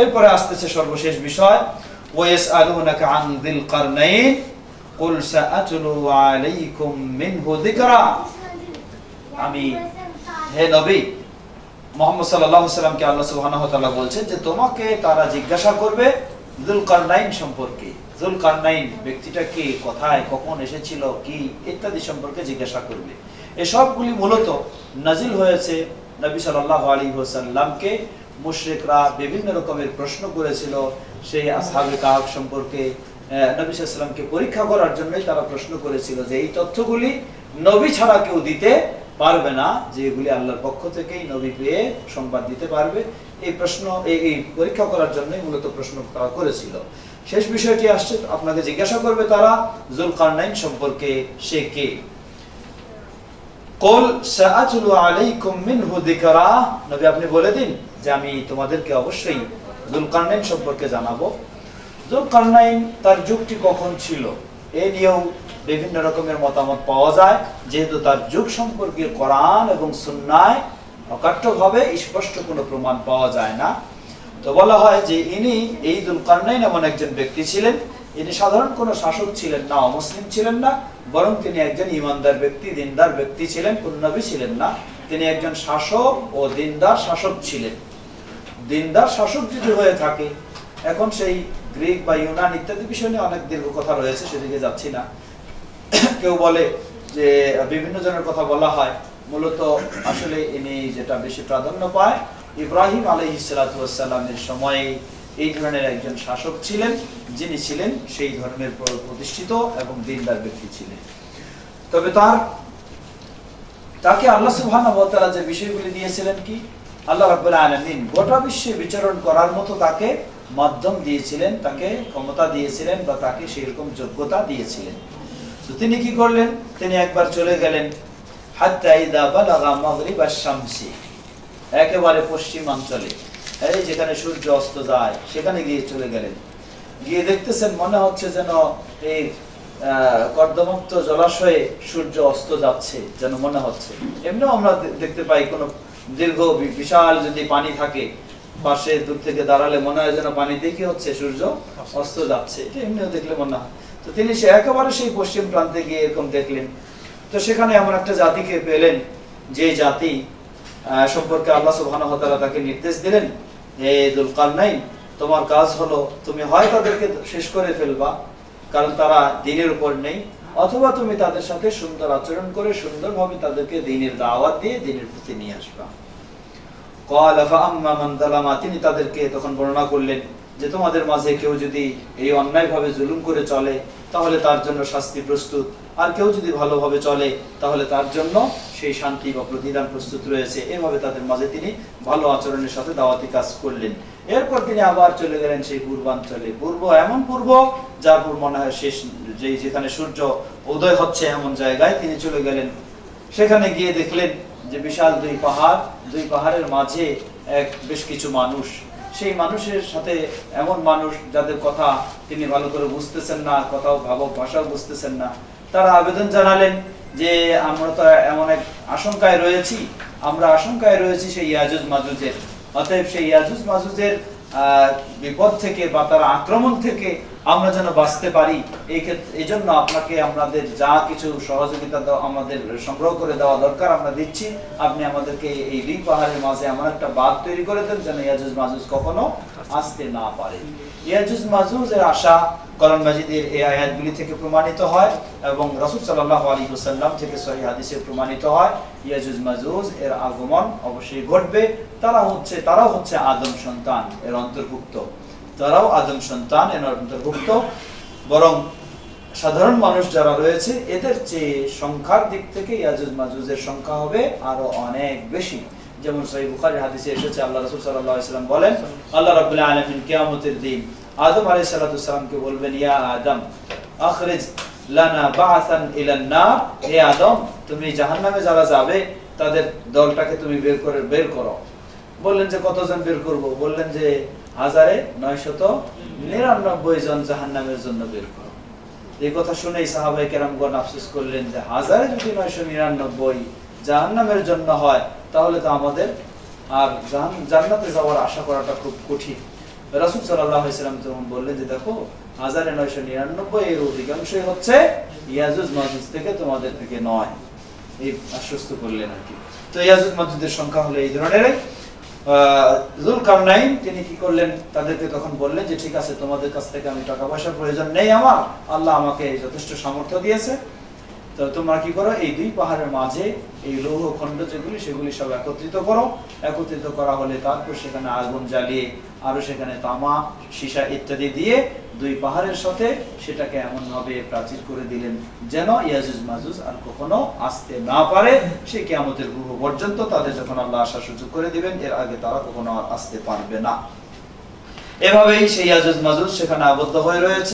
এরপরে আসতেছে সর্বশেষ বিষয় আমি, হে নবী, মোহাম্মদ সাল্লামকে আল্লাহ বলছেন যে তোমাকে তারা জিজ্ঞাসা করবে যুলকারনাইন সম্পর্কে। যুলকারনাইন ব্যক্তিটা কে, কোথায়, কখন এসেছিল, কি ইত্যাদি সম্পর্কে জিজ্ঞাসা করবে। এসবগুলি মূলত নাজিল হয়েছে নবী সাল্লাল্লাহু আলাইহি ওয়াসাল্লামকে মুশরিকরা বিভিন্ন রকমের প্রশ্ন করেছিল সেই আসহাবে কাহাব সম্পর্কে। নবী সাল্লামকে পরীক্ষা করার জন্যই তারা প্রশ্ন করেছিল যে এই তথ্যগুলি নবী ছাড়া কেউ দিতে পারবে না, যে এগুলি আল্লাহর পক্ষ থেকেই নবী পেয়ে সংবাদ দিতে পারবে। এই প্রশ্ন এই পরীক্ষা করার জন্যই মূলত প্রশ্ন তারা করেছিল। শেষ বিষয়টি আসছে, আপনাকে জিজ্ঞাসা করবে তারা, জুলকারনাইন সম্পর্কে সে কে? কল সাআতুলু আলাইকুম মিনহু যিকরা। নবী আপনি বলে দিন যে আমি তোমাদেরকে অবশ্যই জুলকারনাইন সম্পর্কে জানাব। জুলকারনাইন তার যুগটি কখন ছিল? এ নিয়েও বিভিন্ন রকমের মতামত পাওয়া যায়। যেহেতু তার যুগ সম্পর্কে কোরআন এবং সুন্নায় অকাট্যভাবে স্পষ্ট কোনো প্রমাণ পাওয়া যায় না। তো বলা হয় যে ইনি এই দুলকারনাইন এমন একজন ব্যক্তি ছিলেন ইনি সাধারণ কোনো শাসক ছিলেন না, অমুসলিম ছিলেন না, বরং তিনি একজন ইমানদার ব্যক্তি, দিনদার ব্যক্তি ছিলেন কোন ছিলেন না। তিনি একজন শাসক ও দিনদার শাসক ছিলেন। দিনদার শাসক যদি হয়ে থাকে, এখন সেই গ্রিক বা ইউনান ইত্যাদি বিষয় নিয়ে অনেক দীর্ঘ কথা রয়েছে, সেদিকে যাচ্ছি না। কেউ বলে যে, বিভিন্ন জনের কথা বলা হয়। মূলত আসলে ইনি যেটা বেশি প্রাধান্য পায়, ইব্রাহিম আলহ ইসালাতামের সময়ে এই ধরনের একজন শাসক ছিলেন, যিনি ছিলেন সেই ধর্মের প্র- প্রতিষ্ঠিত এবং দিনদার ব্যক্তি ছিলেন। তবে তার, তাকে আল্লাহ তাআলা যে বিষয়গুলি দিয়েছিলেন কি? আল্লাহ রাব্বুল আলামিন গোটা বিশ্বে বিচরণ করার মতো তাকে মাধ্যম দিয়েছিলেন, তাকে ক্ষমতা দিয়েছিলেন বা তাকে সেরকম যোগ্যতা দিয়েছিলেন। তো তিনি কি করলেন? তিনি একবার চলে গেলেন। আশ-শামসি একেবারে পশ্চিমাঞ্চলে। এই যেখানে সূর্য অস্ত যায়, সেখানে গিয়ে চলে গেলেন। গিয়ে দেখতেছেন, মনে হচ্ছে যেন এই কর্দমাক্ত জলাশয়ে সূর্য অস্ত যাচ্ছে, যেন মনে হচ্ছে। এমনিও আমরা দেখতে পাই কোনো দীর্ঘ বিশাল যদি পানি থাকে, পাশে দূর থেকে দাঁড়ালে মনে হয় যেন পানিতে কি হচ্ছে, সূর্য অস্ত যাচ্ছে। এটা এমনিও দেখলে মনে হয়। তো তিনি সে একেবারে সেই পশ্চিম প্রান্তে গিয়ে এরকম দেখলেন। তো সেখানে এমন একটা জাতিকে পেলেন, যে জাতি সম্পর্কে আল্লাহ তাআলা তাকে নির্দেশ দিলেন। হে দুলকার নাই তোমার কাজ হলো তুমি হয় তাদেরকে শেষ করে ফেলবা, কারণ তারা দিনের উপর নেই, অথবা তুমি তাদের সাথে সুন্দর আচরণ করে সুন্দরভাবে তাদেরকে দিনের দাওয়াত দিয়ে দিনের প্রতি নিয়ে আসবা। কাল আফা আম্মা মান তিনি তাদেরকে তখন বর্ণনা করলেন যে তোমাদের মাঝে কেউ যদি এই অন্যায়ভাবে জুলুম করে চলে, তাহলে তার জন্য শাস্তি প্রস্তুত। আর কেউ যদি ভালোভাবে চলে, তাহলে তার জন্য সেই শান্তি বা প্রতিদান প্রস্তুত রয়েছে। এভাবে তাদের মাঝে তিনি ভালো আচরণের সাথে দাওয়াতি কাজ করলেন। এরপর তিনি আবার চলে গেলেন সেই পূর্বাঞ্চলে। পূর্ব এমন পূর্ব, যার পূর্ব মনে হয় শেষ যে যেখানে সূর্য উদয় হচ্ছে এমন জায়গায় তিনি চলে গেলেন। সেখানে গিয়ে দেখলেন যে বিশাল দুই পাহাড়, দুই পাহাড়ের মাঝে এক বেশ কিছু মানুষ। সেই মানুষের সাথে এমন মানুষ যাদের কথা তিনি ভালো করে বুঝতেছেন না, কথাও ভাবক ভাষাও বুঝতেছেন না, তারা আবেদন জানালেন যে আমরা তো এমন এক আশঙ্কায় রয়েছি, আমরা আশঙ্কায় রয়েছি সেই ইয়াজুজ মাজুজের অতএব সেই ইয়াজুজ মাজুজের বিপদ থেকে বা তার আক্রমণ থেকে আমরা যেন বাঁচতে পারি, এই ক্ষেত্রে এই জন্য আপনাকে আমাদের যা কিছু সহযোগিতা আমাদের সংগ্রহ করে দেওয়া দরকার, আমরা দিচ্ছি। আপনি আমাদেরকে এই রিং পাহাড়ের মাঝে এমন একটা বাদ তৈরি করে দেন যেন ইয়াজুজ মাজুজ কখনো আসতে না পারে। ইয়াজুজ মাজুজের আশা করণ মাজিদের এই আয়াতগুলি থেকে প্রমাণিত হয় এবং রাসূল সাল্লাল্লাহু আলাইহি ওয়াসাল্লাম থেকে সহিহ হাদিসে প্রমাণিত হয়, ইয়াজুজ মাজুজ, এর আগমন অবশ্যই ঘটবে তারা হচ্ছে, তারাও হচ্ছে আদম সন্তান, এর অন্তর্ভুক্ত। তারাও আদম সন্তান, এর অন্তর্ভুক্ত। বরং সাধারণ মানুষ যারা রয়েছে, এদের চেয়ে সংখ্যার দিক থেকে ইয়াজুজ মাজুজের সংখ্যা হবে আরও অনেক বেশি। যেমন সহিহ বুখারীর হাদিসে এসেছে, আল্লাহ রাসূল সাল্লাল্লাহু আলাইহি ওয়াসাল্লাম বলেন, আল্লাহ রাব্বুল আলামিন কিয়ামতের দিন আদম আলাইহিস সালাতু সালামকে বলবেন, ইয়া আদম, আখরিজ লানা বাআসান ইলান নার হে আদম, তুমি জাহান্নামে যারা যাবে, তাদের দলটাকে তুমি বের করে, বের করো। বললেন যে, কতজন বের করব? বললেন যে, হাজারে নয়শত নিরানব্বই জন জাহান্নামের জন্য বের করো। এই কথা শুনেই সাহাবাই কেরামগণ আফসোস করলেন যে, হাজারে যদি নয়শো নিরানব্বই জাহান্নামের জন্য হয়, তাহলে তো আমাদের আর জান্নাতে যাওয়ার আশা করাটা খুব কঠিন। রাসূল সাল্লাম বললেন যে, দেখো, হাজারে নয়শো নিরানব্বই এর অধিকাংশই হচ্ছে ইয়াজুজ মাজুজ থেকে তোমাদের থেকে নয়। এই আশ্বস্ত করলেন আর কি। তো ইয়াজুজ মাজুজের সংখ্যা হলো এই ধরনের। জুলকারনাইন তিনি কি করলেন? তাদেরকে তখন বললেন যে, ঠিক আছে, তোমাদের কাছ থেকে আমি টাকা পয়সার প্রয়োজন নেই আমার। আল্লাহ আমাকে যথেষ্ট সামর্থ্য দিয়েছে। তো তোমরা কি করো? এই দুই পাহাড়ের মাঝে এই লৌহ খণ্ড যেগুলি, সেগুলি সব একত্রিত করো। একত্রিত করা হলে তারপর সেখানে আগুন জ্বালিয়ে আরও সেখানে তামা, সীসা ইত্যাদি দিয়ে দুই পাহাড়ের সাথে সেটাকে এমন ভাবে প্রাচীর করে দিলেন যেন ইয়াজুজ মাজুজ আর কখনো আসতে না পারে। সে কেয়ামতের পূর্ব পর্যন্ত তাদের যখন আল্লাহ আসার সুযোগ করে দিবেন, এর আগে তারা কখনো আর আসতে পারবে না। এভাবেই সেই ইয়াজুজ মাজুজ সেখানে আবদ্ধ হয়ে রয়েছে।